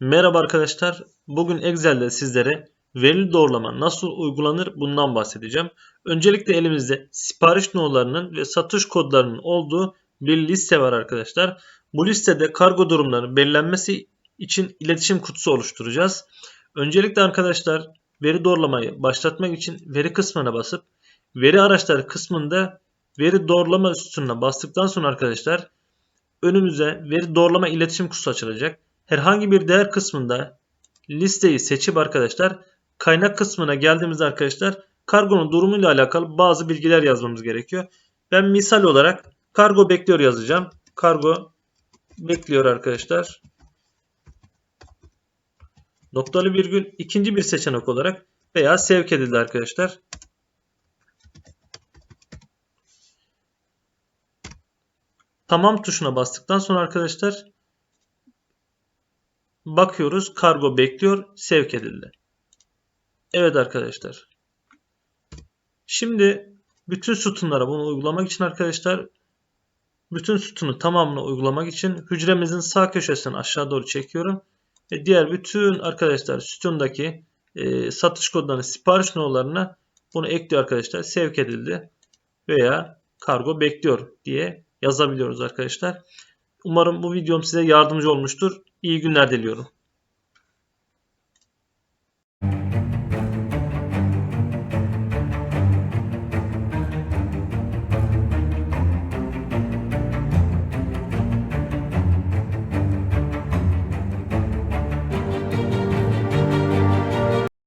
Merhaba arkadaşlar. Bugün Excel'de sizlere verili doğrulama nasıl uygulanır bundan bahsedeceğim. Öncelikle elimizde sipariş nollarının ve satış kodlarının olduğu bir liste var arkadaşlar. Bu listede kargo durumlarının belirlenmesi için iletişim kutusu oluşturacağız. Öncelikle arkadaşlar veri doğrulamayı başlatmak için veri kısmına basıp veri araçları kısmında veri doğrulama sütununa bastıktan sonra arkadaşlar önümüze veri doğrulama iletişim kutusu açılacak herhangi bir değer kısmında listeyi seçip arkadaşlar kaynak kısmına geldiğimizde arkadaşlar kargonun durumuyla alakalı bazı bilgiler yazmamız gerekiyor. Ben misal olarak kargo bekliyor yazacağım. Kargo bekliyor arkadaşlar. Noktalı virgül ikinci bir seçenek olarak veya sevk edildi arkadaşlar. Tamam tuşuna bastıktan sonra arkadaşlar Bakıyoruz kargo bekliyor sevk edildi. Evet arkadaşlar. Şimdi bütün sütunlara bunu uygulamak için arkadaşlar bütün sütunu tamamını uygulamak için hücremizin sağ köşesini aşağı doğru çekiyorum. Ve diğer bütün arkadaşlar sütundaki e, satış kodlarını sipariş nollarına bunu ekliyor arkadaşlar. Sevk edildi veya kargo bekliyor diye yazabiliyoruz arkadaşlar. Umarım bu videom size yardımcı olmuştur. İyi günler diliyorum.